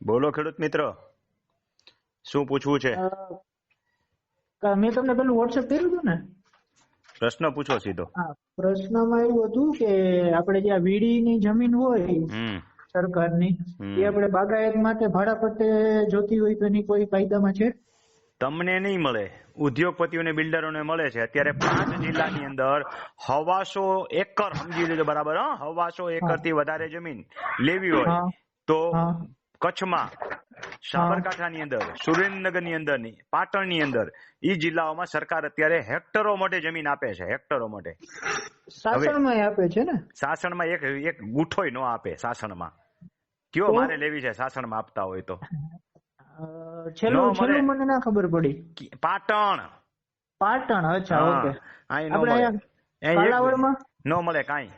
બોલો ખેડૂત મિત્ર શું પૂછવું છે? મેં તમને પેલું વોટ્સએપ કર્યું હતું ને? પ્રશ્ન પૂછો સીધો. હા પ્રશ્નમાં એવું હતું કે આપણે જે આ વીડીની જમીન હોય સરકારની એ આપણે બાગાયત માટે ભાડા પટ્ટે જોતી હોય તો એની કોઈ કાયદામાં છે? તમને નહીં મળે. ઉદ્યોગપતિઓને બિલ્ડરોને મળે છે. અત્યારે પાંચ જિલ્લાની અંદર હવાસો એકર સમજી લીધો બરાબર હા? હવાસો એકરથી વધારે જમીન લેવી હોય તો કચ્છમાં સાબરકાંઠાની અંદર સુરેન્દ્રનગરની અંદરની પાટણની અંદર એ જિલ્લાઓમાં સરકાર અત્યારે હેક્ટરો માટે જમીન આપે છે હેક્ટરો માટે. શાસનમાં આપે છે ને? સાસણમાં એક એક ગુઠોય ન આપે સાસણમાં કયો મારે લેવી છે સાસણમાં આપતા હોય તો? છેલ્લું છેલ્લું મને ના ખબર પડી. પાટણ. પાટણ અચ્છા ઓકે. આપણે કાલાવડમાં ન મળે કાંઈ.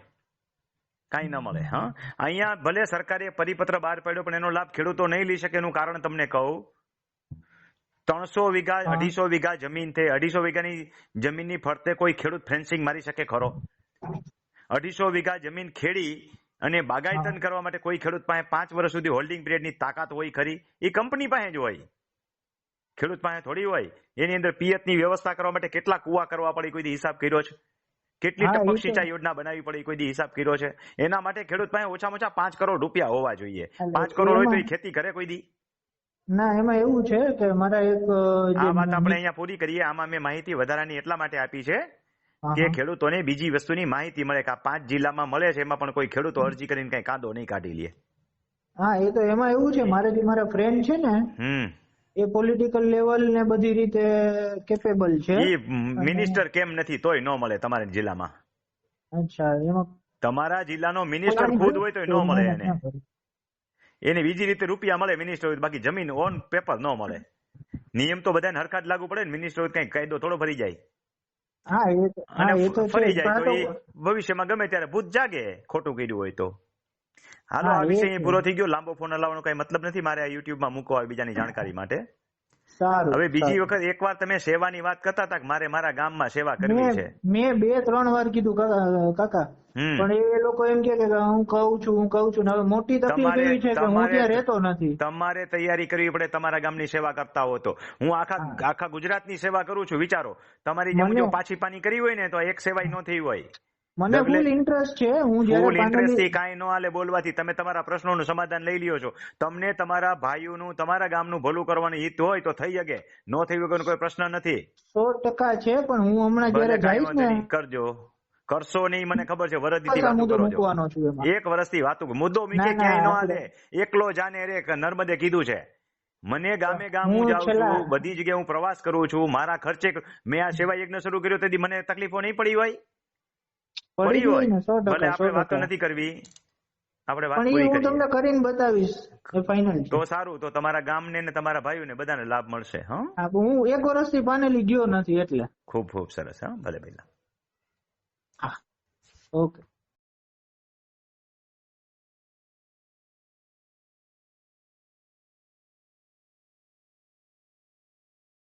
કાંઈ ન મળે હા? અહીંયા ભલે સરકારે પરિપત્ર બહાર પાડ્યો પણ એનો લાભ ખેડૂતો નહીં લઈ શકે એનું કારણ તમને કહું. ત્રણસો વીઘા અઢીસો વીઘા જમીન છે. અઢીસો વીઘાની જમીનની ફરતે કોઈ ખેડૂત ફેન્સિંગ મારી શકે ખરો? અઢીસો વીઘા જમીન ખેડી અને બાગાયતન કરવા માટે કોઈ ખેડૂત પાસે પાંચ વર્ષ સુધી હોલ્ડિંગ પીરિયડની તાકાત હોય ખરી? એ કંપની પાસે જ હોય. ખેડૂત પાસે થોડી હોય. એની અંદર પિયતની વ્યવસ્થા કરવા માટે કેટલા કુવા કરવા પડે કોઈ હિસાબ કર્યો છે? કેટલી ટપક સિંચાઈ યોજના બનાવી પડી કોઈ દી હિસાબ કર્યો છે. એના માટે ખેડૂત પાસે ઓછામાં ઓછા પાંચ કરોડ રૂપિયા હોવા જોઈએ. પાંચ કરોડ હોય તો એ ખેતી કરે કોઈ દી? ના એમાં એવું છે કે મારા એક આ વાત આપણે અહીંયા પૂરી કરીએ. આમાં મેં માહિતી વધારાની એટલા માટે આપી છે કે. ખેડૂતોને બીજી વસ્તુની માહિતી મળે કે આ પાંચ જિલ્લામાં મળે છે. એમાં પણ કોઈ ખેડૂતો અરજી કરીને કઈ કાંદો નહીં કાઢી લે. હા એ તો એમાં એવું છે. મારે જે મારા ફ્રેન્ડ છે ને હમ. એ પોલિટિકલ લેવલ ને બધી રીતે કેપેબલ છે. એ મિનિસ્ટર કેમ નથી તોય ન મળે તમારા જિલ્લામાં. અચ્છા એમાં તમારા જિલ્લાનો મિનિસ્ટર ખુદ હોય તો ન મળે એને. એને બીજી રીતે રૂપિયા મળે મિનિસ્ટર હોય બાકી જમીન ઓન પેપર ન મળે. નિયમ તો બધાને હરખા જ લાગુ પડે ને મિનિસ્ટર હોય કઈ કાયદો થોડો ફરી જાય. હા એ તો ફરી જાય તો એ ભવિષ્યમાં ગમે ત્યારે ભૂત જાગે ખોટું કર્યું હોય તો. હાલો આ વિષય અહીં પૂરો થઈ ગયો. લાંબો ફોન હલાવવાનો કઈ મતલબ નથી મારે આ યુટ્યુબમાં મૂકવા બીજાની જાણકારી માટે. સારું હવે બીજી વખત એકવાર તમે સેવાની વાત કરતા હતા કે મારે મારા ગામમાં સેવા કરવી છે? મેં બે ત્રણ વાર કીધું કાકા- પણ એ લોકો એમ કે હું કહું છું હું કહું છું. હવે મોટી તકલીફ તમારે- એવી છે કે હું ત્યાં રહેતો નથી. તમારે તૈયારી કરવી પડે તમારા ગામની સેવા કરતા હો તો. હું આખા. આખા ગુજરાતની સેવા કરું છું વિચારો. તમારી જેમ જો પાછી પાની કરી હોય ને તો એક સેવાય ન થઈ હોય. મને ફૂલ ઇન્ટરેસ્ટ છે. હું જયારે ફૂલ ઇન્ટરેસ્ટથી કાંઈ ન હાલે બોલવાથી. તમે તમારા પ્રશ્નોનું સમાધાન લઈ લ્યો છો. તમને તમારા ભાઈઓનું તમારા ગામનું ભલું કરવાનું હિત હોય તો થઈ શકે. નો થઈ વગરનો કોઈ પ્રશ્ન નથી. સો ટકા છે પણ હું હમણાં જયારે જઈશ ને કરજો. કરશો નહીં મને ખબર છે વરદીથી વાતો કરો છો. એક વર્ષથી વાતો મુદ્દો મીકે ક્યાંય નો આલે એકલો જાને રે નર્મદે કીધું છે. મને ગામે ગામ હું હું જાઉં છું બધી જગ્યાએ હું પ્રવાસ કરું છું. મારા ખર્ચે મેં આ સેવા યજ્ઞ શરૂ કર્યો તેથી મને તકલીફો નહીં પડી હોય? પડી હોય. ભલે આપણે વાતો નથી કરવી આપણે વાત પૂરી હું તમને કરીને બતાવીશ ફાઇનલ તો સારું તો તમારા ગામને ને તમારા ભાઈઓને બધાને લાભ મળશે હા? હા, હું એક વર્ષથી પાનેલી ગયો નથી એટલે. ખૂબ ખૂબ સરસ હા ભલે ભલે ઓકે.